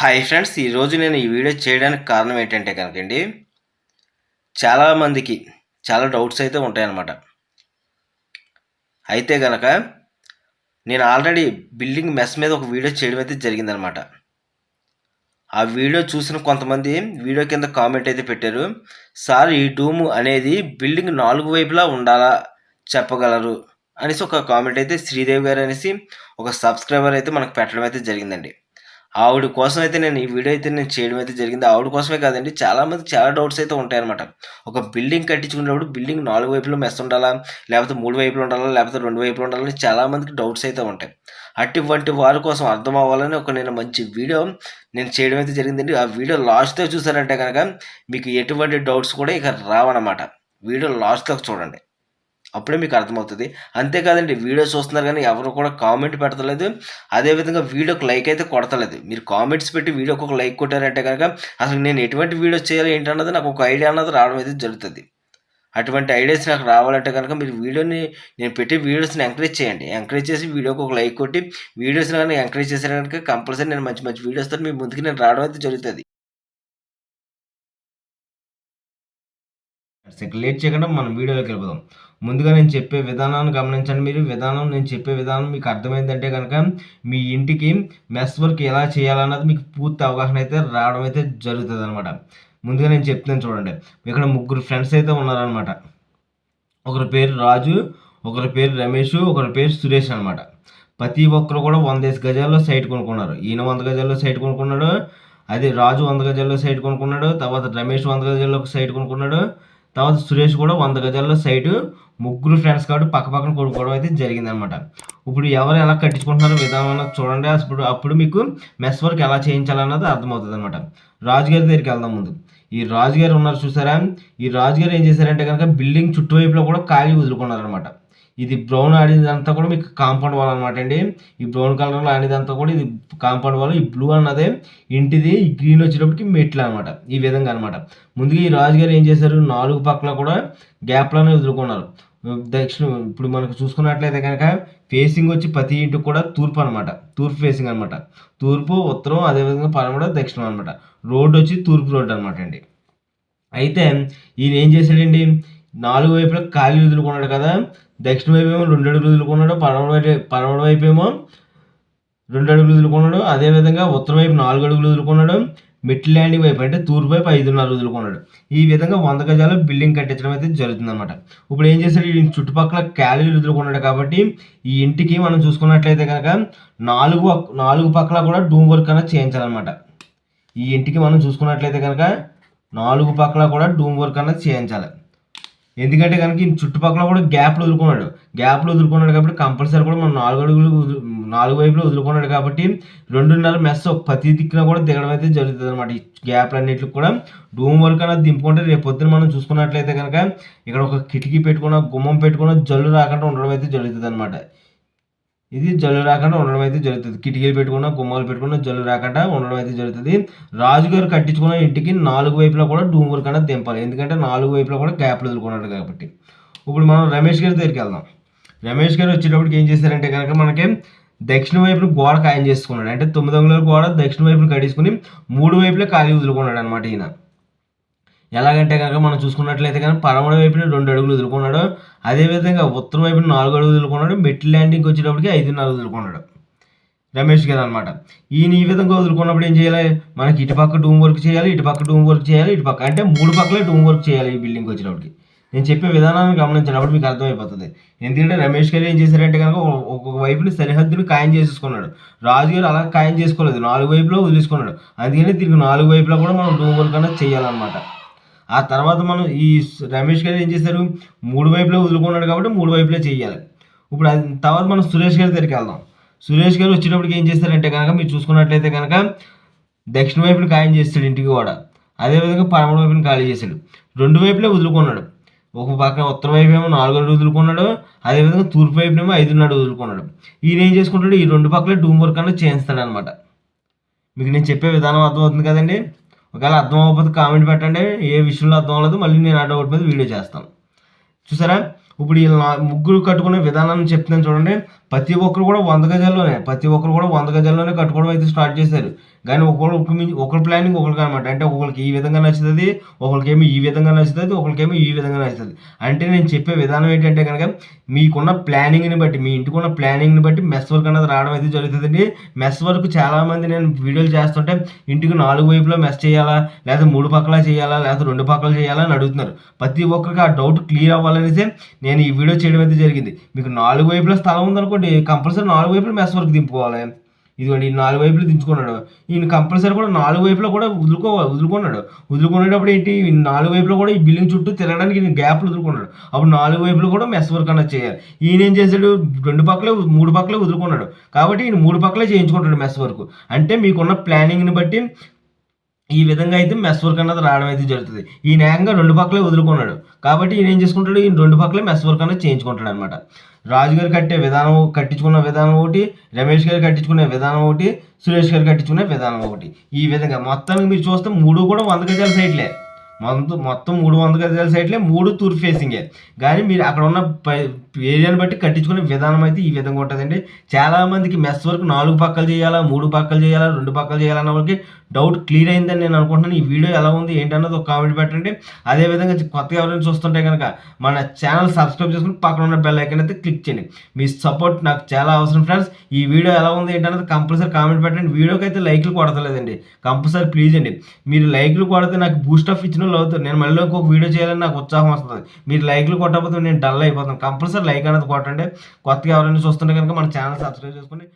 Hi friends ఈరోజు నేను ఈ వీడియో చేయడానికి కారణం ఏంటంటే కనుకండి చాలామందికి చాలా డౌట్స్ అయితే ఉంటాయన్నమాట. అయితే కనుక నేను ఆల్రెడీ బిల్డింగ్ మెస్ మీద ఒక వీడియో చేయడం అయితే జరిగిందనమాట ఆ వీడియో చూసిన కొంతమంది వీడియో కింద కామెంట్ అయితే పెట్టారు సార్ ఈ డూము అనేది బిల్డింగ్ నాలుగు వైపులా ఉండాలా చెప్పగలరు? అనేసి ఒక కామెంట్ అయితే శ్రీదేవి గారు అనేసి ఒక సబ్స్క్రైబర్ అయితే మనకు పెట్టడం అయితే జరిగిందండి. ఆవిడ కోసం అయితే నేను ఈ వీడియో అయితే నేను చేయడం అయితే జరిగింది. ఆవిడ కోసమే కాదండి చాలామంది చాలా డౌట్స్ అయితే ఉంటాయన్నమాట. ఒక బిల్డింగ్ కట్టించుకునేటప్పుడు బిల్డింగ్ నాలుగు వైపులు మెస్ ఉండాలా లేకపోతే మూడు వైపులు ఉండాలా లేకపోతే రెండు వైపులు ఉండాలని చాలామందికి డౌట్స్ అయితే ఉంటాయి. అటువంటి వారి కోసం అర్థం అవ్వాలని ఒక నేను మంచి వీడియో నేను చేయడం అయితే జరిగిందండి. ఆ వీడియో లాస్ట్తో చూసారంటే కనుక మీకు ఎటువంటి డౌట్స్ కూడా ఇక రావన్నమాట. వీడియో లాస్ట్తో చూడండి. అప్పుడే మీకు అర్థమవుతుంది. అంతేకాదండి వీడియో చూస్తున్నారు కానీ ఎవరు కూడా కామెంట్ పెడతలేదు అదేవిధంగా వీడియోకి లైక్ అయితే కొడతలేదు. మీరు కామెంట్స్ పెట్టి వీడియోకి ఒక లైక్ కొట్టారంటే కనుక అసలు నేను ఎటువంటి వీడియో చేయాలి ఏంటన్నది నాకు ఒక ఐడియా అన్నది రావడం అయితే జరుగుతుంది. అటువంటి ఐడియాస్ నాకు రావాలంటే కనుక మీరు వీడియోని నేను పెట్టే వీడియోస్ని ఎంకరేజ్ చేయండి. ఎంకరేజ్ చేసి వీడియోకి ఒక లైక్ కొట్టి వీడియోస్ని కానీ ఎంకరేజ్ చేసిన కనుక కంపల్సరీ నేను మంచి మంచి వీడియోస్తో మీ ముందుకు నేను రావడం అయితే జరుగుతుంది. లేట్ చేయకుండా మనం వీడియోలోకి వెళ్ళిపోదాం. ముందుగా నేను చెప్పే విధానాన్ని గమనించండి మీరు. విధానం నేను చెప్పే విధానం మీకు అర్థమైందంటే కనుక మీ ఇంటికి మెస్ వర్క్ ఎలా చేయాలన్నది మీకు పూర్తి అవగాహన అయితే రావడం అయితే జరుగుతుంది అనమాట ముందుగా నేను చెప్తాను చూడండి. ఇక్కడ ముగ్గురు ఫ్రెండ్స్ అయితే ఉన్నారనమాట ఒకరి పేరు రాజు ఒకరి పేరు రమేష్ ఒకరి పేరు సురేష్ అనమాట ప్రతి ఒక్కరు కూడా వందేసి గజాల్లో సైట్ కొనుక్కున్నారు. ఈయన వంద గజాల్లో సైట్ కొనుక్కున్నాడు అదే రాజు వంద గజాల్లో సైట్ కొనుక్కున్నాడు తర్వాత రమేష్ వంద గజాల్లో ఒక సైట్ కొనుక్కున్నాడు తర్వాత సురేష్ కూడా వంద గజాల్లో సైటు ముగ్గురు ఫ్రెండ్స్ కాబట్టి పక్క పక్కన కొనుక్కోవడం అయితే జరిగిందనమాట ఇప్పుడు ఎవరు ఎలా కట్టించుకుంటున్నారో విధానం చూడండి. అప్పుడు అప్పుడు మీకు మెస్ వర్క్ ఎలా చేయించాలన్నది అర్థమవుతుంది అనమాట రాజుగారి దగ్గరికి వెళ్దాం ముందు. ఈ రాజుగారు ఉన్నారు చూసారా? ఈ రాజుగారు ఏం చేశారంటే కనుక బిల్డింగ్ చుట్టువైపులో కూడా ఖాళీ వదులుకున్నారనమాట ఇది బ్రౌన్ ఆడిదంతా కూడా మీకు కాంపౌండ్ వాల్ అనమాట అండి. ఈ బ్రౌన్ కలర్లో ఆడిదంతా కూడా ఇది కాంపౌండ్ వాల్ ఈ బ్లూ అన్నదే. ఇంటిది ఈ గ్రీన్ వచ్చేటప్పటికి మెట్లు అనమాట ఈ విధంగా అనమాట ముందుగా ఈ రాజుగారు ఏం చేశారు? నాలుగు పక్కల కూడా గ్యాప్లోనే వదులుకున్నారు. దక్షిణం ఇప్పుడు మనకు చూసుకున్నట్లయితే కనుక ఫేసింగ్ వచ్చి ప్రతి ఇంటికి కూడా తూర్పు అనమాట తూర్పు ఫేసింగ్ అనమాట తూర్పు ఉత్తరం అదేవిధంగా పడమడ దక్షిణం అనమాట రోడ్డు వచ్చి తూర్పు రోడ్డు అనమాట అండి. అయితే ఈయన ఏం చేశాడండి? నాలుగు వైపులా ఖాళీ వదులుకున్నాడు కదా. దక్షిణ వైపు ఏమో రెండు అడుగులు వదులుకున్నాడు పడమడ వైపు పడమడ వైపు ఏమో రెండు అడుగులు వదులుకున్నాడు అదేవిధంగా ఉత్తర వైపు నాలుగు అడుగులు వదులుకున్నాడు మిడ్ ల్యాండింగ్ వైపు అంటే తూర్పు వైపు ఐదున్నర వదులుకున్నాడు ఈ విధంగా వంద గజాలు బిల్డింగ్ కట్టించడం అయితే జరుగుతుంది అనమాట ఇప్పుడు ఏం చేశాడు? ఈ చుట్టుపక్కల క్యాలీలు వదులుకున్నాడు కాబట్టి ఈ ఇంటికి మనం చూసుకున్నట్లయితే కనుక నాలుగు నాలుగు పక్కల కూడా డూమ్ వర్క్ అనేది చేయించాలన్నమాట. ఈ ఇంటికి మనం చూసుకున్నట్లయితే కనుక నాలుగు పక్కల కూడా డూమ్ వర్క్ అనేది చేయించాలి. ఎందుకంటే కనుక ఈ చుట్టుపక్కల కూడా గ్యాప్లు వదులుకున్నాడు. గ్యాప్లు వదులుకున్నాడు కాబట్టి కంపల్సరీ కూడా మనం నాలుగు అడుగులు నాలుగు వైపులు వదులుకున్నాడు కాబట్టి రెండున్నర మెస్ ప్రతి దిక్కున కూడా దిగడం అయితే జరుగుతుంది అనమాట ఈ గ్యాప్లు అన్నింటికి కూడా డూమ్ వర్క్ అనేది దింపుకుంటే రేపు పొద్దున మనం చూసుకున్నట్లయితే కనుక ఇక్కడ ఒక కిటికీ పెట్టుకున్న గుమ్మం పెట్టుకున్న జల్లు రాకుండా ఉండడం అయితే జరుగుతుంది అనమాట ఇది జల్లు రాకుండా ఉండడం అయితే జరుగుతుంది. కిటికీలు పెట్టుకున్న గుమ్మాలు పెట్టుకున్న జల్లు రాకుండా ఉండడం అయితే జరుగుతుంది. రాజుగారు కట్టించుకున్న ఇంటికి నాలుగు వైపులా కూడా డూంగులు కన్నా దింపాలి ఎందుకంటే నాలుగు వైపులా కూడా గ్యాప్లు వదులుకున్నాడు కాబట్టి. ఇప్పుడు మనం రమేష్ గారి దగ్గరికి వెళ్దాం. రమేష్ గారు వచ్చేటప్పటికి ఏం చేశారంటే కనుక మనకి దక్షిణ వైపున గోడ ఖాయం చేసుకున్నాడు. అంటే తొమ్మిది వందల గోడ దక్షిణ వైపున కట్టించుకుని మూడు వైపులే ఖాళీ వదులుకున్నాడు అనమాట ఈయన. ఎలాగంటే కనుక మనం చూసుకున్నట్లయితే కనుక పడమడ వైపున రెండు అడుగులు వదులుకున్నాడు. అదేవిధంగా ఉత్తరం వైపున నాలుగు అడుగులు వదులుకున్నాడు. మెట్లు ల్యాండింగ్కి వచ్చేటప్పటికి ఐదున్నర వదులుకున్నాడు. రమేష్ గారు అనమాట ఈయన ఈ విధంగా వదులుకున్నప్పుడు ఏం చేయాలి? మనకి ఇటుపక్క డూమ్ వర్క్ చేయాలి ఇటుపక్క డూమ్ వర్క్ చేయాలి ఇటుపక్క అంటే మూడు పక్కలే డూమ్ వర్క్ చేయాలి ఈ బిల్డింగ్కి వచ్చినప్పటికి నేను చెప్పే విధానాన్ని గమనించినప్పుడు మీకు అర్థమైపోతుంది. ఎందుకంటే రమేష్ గారు ఏం చేశారంటే కనుక ఒక్కొక్క వైపుని సరిహద్దుని ఖాయం చేసేసుకున్నాడు. రాజుగారు అలా ఖాయం చేసుకోలేదు. నాలుగు వైపులో వదిలేసుకున్నాడు. అందుకని దీనికి నాలుగు వైపులో కూడా మనం డూమ్ వర్క్ అనేది చేయాలన్నమాట. ఆ తర్వాత మనం ఈ రమేష్ గారు ఏం చేశారు? మూడు వైపులో వదులుకున్నాడు కాబట్టి మూడు వైపులే చేయాలి. ఇప్పుడు అది తర్వాత మనం సురేష్ గారి దగ్గరికి వెళ్దాం. సురేష్ గారు వచ్చేటప్పటికి ఏం చేస్తారంటే కనుక మీరు చూసుకున్నట్లయితే కనుక దక్షిణ వైపున ఖాయం చేస్తాడు ఇంటికి కూడా. అదేవిధంగా పడమర వైపున ఖాళీ చేశాడు. రెండు వైపులే వదులుకున్నాడు. ఒక పక్కన ఉత్తర వైపు ఏమో నాలుగు అడుగులు వదులుకున్నాడు అదేవిధంగా తూర్పు వైపునేమో ఐదున్నర వదులుకున్నాడు. ఈయన ఏం చేసుకుంటాడు? ఈ రెండు పక్కల డూమ్ వర్క్ అనేది చేయిస్తాడు అనమాట మీకు నేను చెప్పే విధానం అర్థమవుతుంది కదండి? ఒకవేళ అర్థం అవ్వకపోతే కామెంట్ పెట్టండి. ఏ విషయంలో అర్థం అవ్వలేదు మళ్ళీ నేను ఆ మీద వీడియో చేస్తాను. చూసారా? ఇప్పుడు వీళ్ళ నా- ముగ్గురు కట్టుకునే విధానాన్ని చెప్తున్నాను చూడండి. ప్రతి ఒక్కరు కూడా వంద గజాల్లోనే ప్రతి ఒక్కరు కూడా వంద గజాల్లోనే కట్టుకోవడం అయితే స్టార్ట్ చేశారు. కానీ ఒకరు ఒకరి ప్లానింగ్ ఒకరికి అనమాట అంటే ఒకరికి ఈ విధంగా నచ్చుతుంది ఒకరికేమో ఈ విధంగా నచ్చుతుంది ఒకరికేమో ఈ విధంగా నచ్చుతుంది. అంటే నేను చెప్పే విధానం ఏంటంటే కనుక మీకున్న ప్లానింగ్ని బట్టి మీ ఇంటికి ఉన్న ప్లానింగ్ని బట్టి మెస్ వర్క్ అనేది రావడం అయితే జరుగుతుందండి. మెస్ వర్క్ చాలామంది నేను వీడియోలు చేస్తుంటే ఇంటికి నాలుగు వైపులా మెస్ చేయాలా లేదా మూడు పక్కల చేయాలా లేదా రెండు పక్కల చేయాలా అని అడుగుతున్నారు. ప్రతి ఒక్కరికి ఆ డౌట్ క్లియర్ అవ్వాలనేసి నేను ఈ వీడియో చేయడం అయితే జరిగింది. మీకు నాలుగు వైపులా స్థలం ఉందనుకోండి కంపల్సరీ నాలుగు వైపులా మెస్ వర్క్ దింపుకోవాలి. ఇదిగోండి ఈ నాలుగు వైపులు దించుకున్నాడు. ఈయన కంపల్సరీ కూడా నాలుగు వైపులో కూడా వదులుకోవాలి వదులుకున్నాడు. వదులుకునేటప్పుడు ఏంటి? నాలుగు వైపులో కూడా ఈ బిల్డింగ్ చుట్టూ తిరగడానికి గ్యాప్లు వదులుకున్నాడు. అప్పుడు నాలుగు వైపులు కూడా మెస్ వర్క్ అన్నది చేయాలి. ఈయన ఏం చేశాడు? రెండు పక్కలే మూడు పక్కలే వదులుకున్నాడు. కాబట్టి ఈయన మూడు పక్కలే చేయించుకుంటాడు మెస్ వర్క్. అంటే మీకున్న ప్లానింగ్ని బట్టి ఈ విధంగా అయితే మెస్ వర్క్ అన్నది రావడం అయితే జరుగుతుంది. ఈ న్యాయంగా రెండు పక్కలే వదులుకున్నాడు. కాబట్టి ఈయన ఏం చేసుకుంటాడు? ఈయన రెండు పక్కలే మెస్ వర్క్ అనేది చేయించుకుంటాడు అనమాట రాజుగారు కట్టే విధానం కట్టించుకున్న విధానం ఒకటి రమేష్ గారు కట్టించుకునే విధానం ఒకటి సురేష్ గారు కట్టించుకునే విధానం ఒకటి. ఈ విధంగా మొత్తానికి మీరు చూస్తే మూడు కూడా వంద గజాల సైట్లే మొత్తం మొత్తం మూడు వంద గజాల సైట్లే మూడు తూర్పు ఫేసింగే కానీ మీరు అక్కడ ఉన్న పై- ఏరియాని బట్టి కట్టించుకునే విధానం అయితే ఈ విధంగా ఉంటుందండి. చాలా మందికి మెస్ వరకు నాలుగు పక్కలు చేయాలా మూడు పక్కలు చేయాలా రెండు పక్కలు చేయాలన్న వాళ్ళకి డౌట్ క్లియర్ అయిందని నేను అనుకుంటున్నాను. ఈ వీడియో ఎలా ఉంది ఏంటన్నది ఒక కామెంట్ పెట్టండి. అదేవిధంగా కొత్తగా ఎవరైనా చూస్తుంటే కనుక మన ఛానల్ సబ్స్క్రైబ్ చేసుకుని పక్కన ఉన్న బెల్ ఐకన్ అయితే క్లిక్ చేయండి. మీ సపోర్ట్ నాకు చాలా అవసరం ఫ్రెండ్స్ ఈ వీడియో ఎలా ఉంది ఏంటన్నది కంపల్సరీ కామెంట్ పెట్టండి. వీడియోకి అయితే లైక్లు కొడతలేదండి. కంపల్సరీ ప్లీజ్ అండి. మీరు లైక్లు కొడితే నాకు బూస్ట్ ఆఫ్ ఇచ్చిన వాళ్ళు అవుతుంది నేను మళ్ళీ ఇంకొక వీడియో చేయాలని నాకు ఉత్సాహం వస్తుంది. మీరు లైక్లు కొట్టకపోతే నేను డల్ అయిపోతాను. కంపల్సరీ లైక్ అనేది కొట్టండి. కొత్తగా ఎవరైనా చూస్తుంటే కనుక మన ఛానల్ సబ్స్క్రైబ్ చేసుకుని